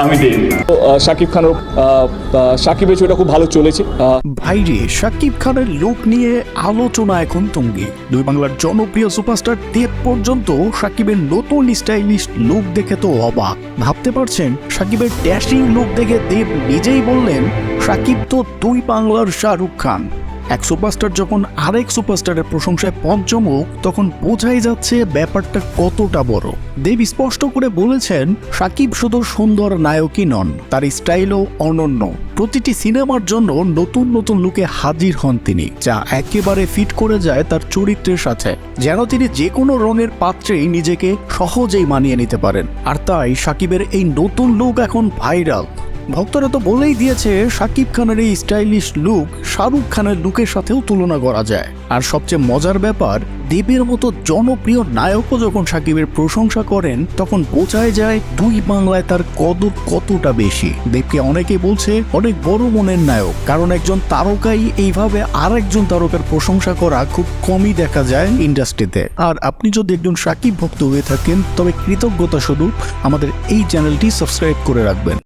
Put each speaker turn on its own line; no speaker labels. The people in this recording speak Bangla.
আমি
আহ, শাকিব আহ, শাকিবের ছবিটা খুব ভালো চলেছে। আহ,
ভাইরে শাকিব খানের লুক নিয়ে আলোচনা এখন তুঙ্গে। দুই বাংলার জনপ্রিয় সুপারস্টার দেব পর্যন্ত শাকিবের নতুন স্টাইলিশ লুক দেখে তো অবাক। ভাবতে পারছেন শাকিবের ড্যাশিং লুক দেখে দেব নিজেই বললেন শাকিব তো দুই বাংলার শাহরুখ খান। এক সুপারস্টার যখন আরেক সুপারস্টারের প্রশংসায় পঞ্চমুখ, তখন বোঝাই যাচ্ছে ব্যাপারটা কতটা বড়। দেব স্পষ্ট করে বলেছেন, সাকিব শুধু সুন্দর নায়কই নন, তার স্টাইলও অনন্য। প্রতিটি সিনেমার জন্য নতুন নতুন লুকে হাজির হন তিনি, যা একেবারে ফিট করে যায় তার চরিত্রের সাথে। যেন তিনি যে কোনো রঙের পাত্রেই নিজেকে সহজেই মানিয়ে নিতে পারেন। আর তাই সাকিবের এই নতুন লুক এখন ভাইরাল। ভক্তরা তো বলেই দিয়েছে শাকিব খানের এই স্টাইলিশ লুক শাহরুখ খানের লুকের সাথেও তুলনা করা যায়। আর সবচেয়ে মজার ব্যাপার, দেবের মতো জনপ্রিয় নায়কও যখন সাকিবের প্রশংসা করেন, তখন বোঝাই যায় দুই বাংলায় তার কদর কতটা বেশি। দেবকে অনেকেই বলছে, অনেক বড় মনের নায়ক, কারণ একজন তারকাই এইভাবে আর একজন তারকার প্রশংসা করা খুব কমই দেখা যায় ইন্ডাস্ট্রিতে। আর আপনি যদি একজন সাকিব ভক্ত হয়ে থাকেন, তবে কৃতজ্ঞতা স্বরূপ আমাদের এই চ্যানেলটি সাবস্ক্রাইব করে রাখবেন।